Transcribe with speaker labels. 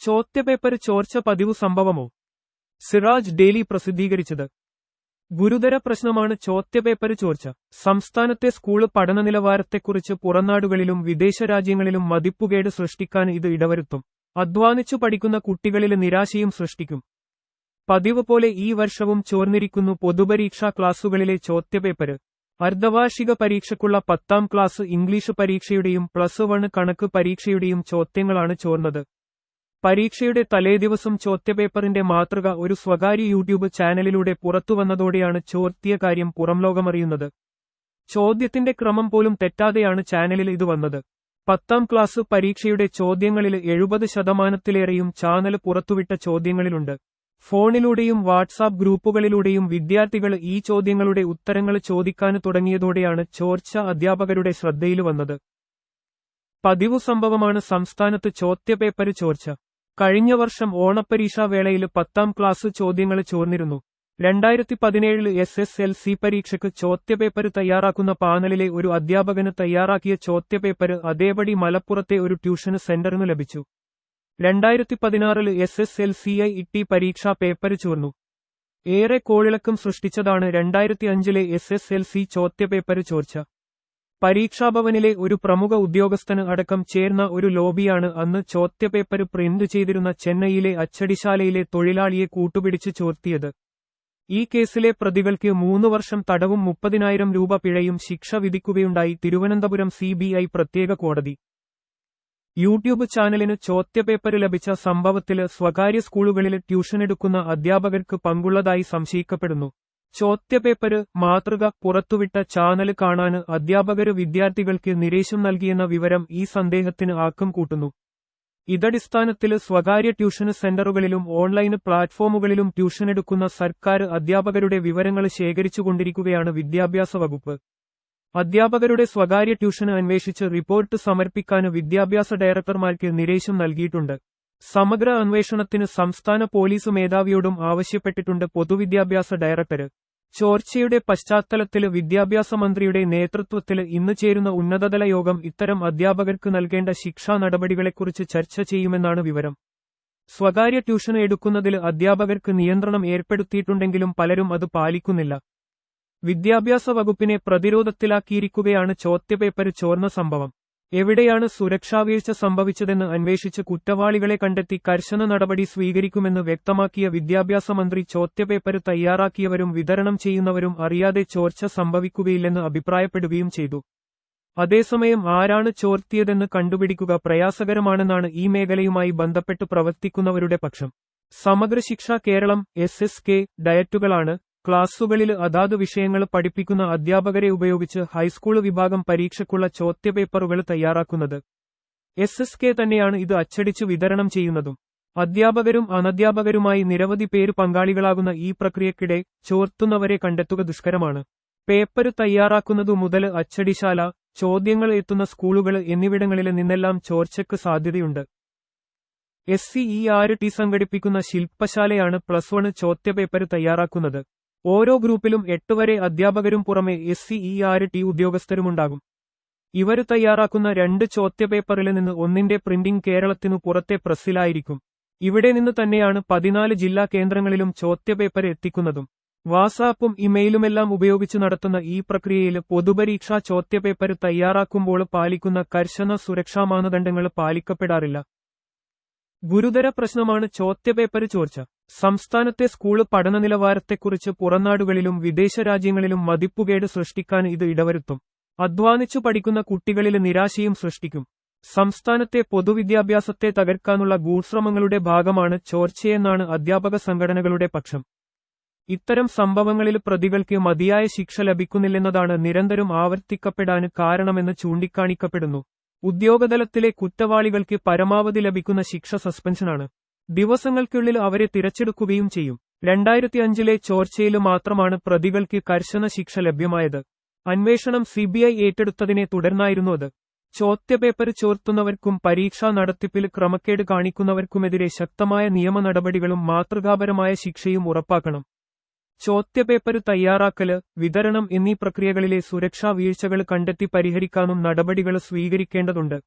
Speaker 1: ചോദ്യപേപ്പർ ചോർച്ച പതിവ് സംഭവമോ? സിറാജ് ഡെയിലി പ്രസിദ്ധീകരിച്ചത്. ഗുരുതര പ്രശ്നമാണ് ചോദ്യപേപ്പർ ചോർച്ച. സംസ്ഥാനത്തെ സ്കൂൾ പഠന നിലവാരത്തെക്കുറിച്ച് പുറനാടുകളിലും വിദേശ രാജ്യങ്ങളിലും മതിപ്പുകേട് സൃഷ്ടിക്കാൻ ഇത് ഇടവരുത്തും. അധ്വാനിച്ചു പഠിക്കുന്ന കുട്ടികളിൽ നിരാശയും സൃഷ്ടിക്കും. പതിവ് പോലെ ഈ വർഷവും ചോർന്നിരിക്കുന്നു പൊതുപരീക്ഷാ ക്ലാസുകളിലെ ചോദ്യപേപ്പര്. അർദ്ധവാർഷിക പരീക്ഷയ്ക്കുള്ള പത്താം ക്ലാസ് ഇംഗ്ലീഷ് പരീക്ഷയുടെയും പ്ലസ് വൺ കണക്ക് പരീക്ഷയുടെയും ചോദ്യങ്ങളാണ് ചോർന്നത്. പരീക്ഷയുടെ തലേദിവസം ചോദ്യപേപ്പറിന്റെ മാതൃക ഒരു സ്വകാര്യ യൂട്യൂബ് ചാനലിലൂടെ പുറത്തുവന്നതോടെയാണ് ചോർത്തിയ കാര്യം പുറംലോകമറിയുന്നത്. ചോദ്യത്തിന്റെ ക്രമം പോലും തെറ്റാതെയാണ് ചാനലിൽ ഇത് വന്നത്. പത്താം ക്ലാസ് പരീക്ഷയുടെ ചോദ്യങ്ങളിൽ എഴുപത് ശതമാനത്തിലേറെയും ചാനൽ പുറത്തുവിട്ട ചോദ്യങ്ങളിലുണ്ട്. ഫോണിലൂടെയും വാട്സാപ്പ് ഗ്രൂപ്പുകളിലൂടെയും വിദ്യാർത്ഥികൾ ഈ ചോദ്യങ്ങളുടെ ഉത്തരങ്ങൾ ചോദിക്കാൻ തുടങ്ങിയതോടെയാണ് ചോർച്ച അധ്യാപകരുടെ ശ്രദ്ധയിൽ വന്നത്. പതിവു സംഭവമാണ് സംസ്ഥാനത്ത് ചോദ്യപേപ്പർ ചോർച്ച. കഴിഞ്ഞ വർഷം ഓണപ്പരീക്ഷാ വേളയിൽ പത്താം ക്ലാസ് ചോദ്യങ്ങൾ ചോർന്നിരുന്നു. രണ്ടായിരത്തി പതിനേഴിൽ എസ് എസ് എൽ സി പരീക്ഷയ്ക്ക് ചോദ്യപേപ്പർ തയ്യാറാക്കുന്ന പാനലിലെ ഒരു അധ്യാപകന് തയ്യാറാക്കിയ ചോദ്യപേപ്പർ അതേപടി മലപ്പുറത്തെ ഒരു ട്യൂഷന് സെന്ററിന് ലഭിച്ചു. രണ്ടായിരത്തി പതിനാറിൽ S S L C I T പരീക്ഷാ പേപ്പർ ചോർന്നു. ഏറെ കോളിളക്കം സൃഷ്ടിച്ചതാണ് രണ്ടായിരത്തി അഞ്ചിലെ എസ് എസ് എൽ സി ചോദ്യപേപ്പർ ചോർച്ച. പരീക്ഷാഭവനിലെ ഒരു പ്രമുഖ ഉദ്യോഗസ്ഥന് അടക്കം ചേർന്ന ഒരു ലോബിയാണ് അന്ന് ചോദ്യപേപ്പർ പ്രിന്റ് ചെയ്തിരുന്ന ചെന്നൈയിലെ അച്ചടിശാലയിലെ തൊഴിലാളിയെ കൂട്ടുപിടിച്ച് ചോർത്തിയത്. ഈ കേസിലെ പ്രതികൾക്ക് മൂന്ന് വർഷം തടവും മുപ്പതിനായിരം രൂപ പിഴയും ശിക്ഷ വിധിക്കുകയുണ്ടായി തിരുവനന്തപുരം സിബിഐ പ്രത്യേക കോടതി. യൂട്യൂബ് ചാനലിന് ചോദ്യപേപ്പർ ലഭിച്ച സംഭവത്തിൽ സ്വകാര്യ സ്കൂളുകളിൽ ട്യൂഷനെടുക്കുന്ന അധ്യാപകർക്ക് പങ്കുള്ളതായി സംശയിക്കപ്പെടുന്നു. ചോദ്യപേപ്പര് മാതൃക പുറത്തുവിട്ട ചാനൽ കാണാന് അധ്യാപകര് വിദ്യാർത്ഥികൾക്ക് നിരേശം നൽകിയെന്ന വിവരം ഈ സന്ദേഹത്തിന് ആക്കം കൂട്ടുന്നു. ഇതടിസ്ഥാനത്തിൽ സ്വകാര്യ ട്യൂഷൻ സെന്ററുകളിലും ഓൺലൈൻ പ്ലാറ്റ്ഫോമുകളിലും ട്യൂഷൻ എടുക്കുന്ന സർക്കാർ അധ്യാപകരുടെ വിവരങ്ങൾ ശേഖരിച്ചുകൊണ്ടിരിക്കുകയാണ് വിദ്യാഭ്യാസ വകുപ്പ്. അധ്യാപകരുടെ സ്വകാര്യ ട്യൂഷന് അന്വേഷിച്ച് റിപ്പോർട്ട് സമർപ്പിക്കാൻ വിദ്യാഭ്യാസ ഡയറക്ടർമാർക്ക് നിരേശം നൽകിയിട്ടുണ്ട്. സമഗ്ര അന്വേഷണത്തിന് സംസ്ഥാന പോലീസ് മേധാവിയോടും ആവശ്യപ്പെട്ടിട്ടുണ്ട് പൊതുവിദ്യാഭ്യാസ ഡയറക്ടർ. ചോർച്ചയുടെ പശ്ചാത്തലത്തിൽ വിദ്യാഭ്യാസ മന്ത്രിയുടെ നേതൃത്വത്തിൽ ഇന്ന് ചേരുന്ന ഉന്നതതല യോഗം ഇത്തരം അധ്യാപകർക്ക് നൽകേണ്ട ശിക്ഷാ നടപടികളെക്കുറിച്ച് ചർച്ച ചെയ്യുമെന്നാണ് വിവരം. സ്വകാര്യ ട്യൂഷൻ എടുക്കുന്നതിൽ അധ്യാപകർക്ക് നിയന്ത്രണം ഏർപ്പെടുത്തിയിട്ടുണ്ടെങ്കിലും പലരും അത് പാലിക്കുന്നില്ല. വിദ്യാഭ്യാസ വകുപ്പിനെ പ്രതിരോധത്തിലാക്കിയിരിക്കുകയാണ് ചോദ്യപേപ്പർ ചോർന്ന സംഭവം. എവിടെയാണ് സുരക്ഷാവീഴ്ച സംഭവിച്ചതെന്ന് അന്വേഷിച്ച് കുറ്റവാളികളെ കണ്ടെത്തി കർശന നടപടി സ്വീകരിക്കുമെന്ന് വ്യക്തമാക്കിയ വിദ്യാഭ്യാസ മന്ത്രി ചോദ്യപേപ്പർ തയ്യാറാക്കിയവരും വിതരണം ചെയ്യുന്നവരും അറിയാതെ ചോർച്ച സംഭവിക്കുകയില്ലെന്ന് അഭിപ്രായപ്പെടുകയും ചെയ്തു. അതേസമയം ആരാണ് ചോർത്തിയതെന്ന് കണ്ടുപിടിക്കുക പ്രയാസകരമാണെന്നാണ് ഈ മേഖലയുമായി ബന്ധപ്പെട്ട് പ്രവർത്തിക്കുന്നവരുടെ പക്ഷം. Samagra Shiksha Keralam S S K ഡയറ്റുകളാണ് ക്ലാസുകളിൽ അതാത് വിഷയങ്ങൾ പഠിപ്പിക്കുന്ന അധ്യാപകരെ ഉപയോഗിച്ച് ഹൈസ്കൂൾ വിഭാഗം പരീക്ഷയ്ക്കുള്ള ചോദ്യപേപ്പറുകൾ തയ്യാറാക്കുന്നത്. എസ് എസ് കെ തന്നെയാണ് ഇത് അച്ചടിച്ചു വിതരണം ചെയ്യുന്നതും. അധ്യാപകരും അനധ്യാപകരുമായി നിരവധി പേര് പങ്കാളികളാകുന്ന ഈ പ്രക്രിയക്കിടെ ചോർത്തുന്നവരെ കണ്ടെത്തുക ദുഷ്കരമാണ്. പേപ്പർ തയ്യാറാക്കുന്നതു മുതൽ അച്ചടിശാല ചോദ്യങ്ങൾ എത്തുന്ന സ്കൂളുകൾ എന്നിവിടങ്ങളിൽ നിന്നെല്ലാം ചോർച്ചയ്ക്ക് സാധ്യതയുണ്ട്. S C E R T സംഘടിപ്പിക്കുന്ന ശില്പശാലയാണ് പ്ലസ് വൺ ചോദ്യപേപ്പർ തയ്യാറാക്കുന്നത്. ഓരോ ഗ്രൂപ്പിലും എട്ടുവരെ അധ്യാപകരും പുറമെ S C E R T ഉദ്യോഗസ്ഥരുമുണ്ടാകും. ഇവർ തയ്യാറാക്കുന്ന രണ്ട് ചോദ്യപേപ്പറിൽ നിന്ന് ഒന്നിന്റെ പ്രിന്റിംഗ് കേരളത്തിനു പുറത്തെ പ്രസ്സിലായിരിക്കും. ഇവിടെ നിന്ന് തന്നെയാണ് പതിനാല് ജില്ലാ കേന്ദ്രങ്ങളിലും ചോദ്യപേപ്പർ എത്തിക്കുന്നതും. വാട്സാപ്പും ഇമെയിലുമെല്ലാം ഉപയോഗിച്ച് നടത്തുന്ന ഈ പ്രക്രിയയിൽ പൊതുപരീക്ഷാ ചോദ്യപേപ്പർ തയ്യാറാക്കുമ്പോൾ പാലിക്കുന്ന കർശന സുരക്ഷാ മാനദണ്ഡങ്ങൾ പാലിക്കപ്പെടാറില്ല. ഗുരുതര പ്രശ്നമാണ് ചോദ്യപേപ്പർ ചോർച്ച. സംസ്ഥാനത്തെ സ്കൂൾ പഠന നിലവാരത്തെക്കുറിച്ച് പുറനാടുകളിലും വിദേശ രാജ്യങ്ങളിലും മതിപ്പുകേട് സൃഷ്ടിക്കാൻ ഇത് ഇടവരുത്തും. അധ്വാനിച്ചു പഠിക്കുന്ന കുട്ടികളിൽ നിരാശയും സൃഷ്ടിക്കും. സംസ്ഥാനത്തെ പൊതുവിദ്യാഭ്യാസത്തെ തകർക്കാനുള്ള ഗൂഢശ്രമങ്ങളുടെ ഭാഗമാണ് ചോർച്ചയെന്നാണ് അധ്യാപക സംഘടനകളുടെ പക്ഷം. ഇത്തരം സംഭവങ്ങളിൽ പ്രതികൾക്ക് മതിയായ ശിക്ഷ ലഭിക്കുന്നില്ലെന്നതാണ് നിരന്തരം ആവർത്തിക്കപ്പെടാൻ കാരണമെന്ന് ചൂണ്ടിക്കാണിക്കപ്പെടുന്നു. ഉദ്യോഗതലത്തിലെ കുറ്റവാളികൾക്ക് പരമാവധി ലഭിക്കുന്ന ശിക്ഷ സസ്പെൻഷനാണ്. ദിവസങ്ങൾക്കുള്ളിൽ അവരെ തിരച്ചെടുക്കുകയും ചെയ്യും. രണ്ടായിരത്തി അഞ്ചിലെ ചോർച്ചയിൽ മാത്രമാണ് പ്രതികൾക്ക് കർശന ശിക്ഷ ലഭ്യമായത്. അന്വേഷണം സിബിഐ ഏറ്റെടുത്തതിനെ തുടർന്നായിരുന്നു അത്. ചോദ്യപേപ്പർ ചോർത്തുന്നവർക്കും പരീക്ഷാ നടത്തിപ്പിൽ ക്രമക്കേട് കാണിക്കുന്നവർക്കുമെതിരെ ശക്തമായ നിയമ നടപടികളും മാതൃകാപരമായ ശിക്ഷയും ഉറപ്പാക്കണം. ചോദ്യപേപ്പർ തയ്യാറാക്കൽ വിതരണം എന്നീ പ്രക്രിയകളിലെ സുരക്ഷാ വീഴ്ചകൾ കണ്ടെത്തി പരിഹരിക്കാനും നടപടികൾ സ്വീകരിക്കേണ്ടതുണ്ട്.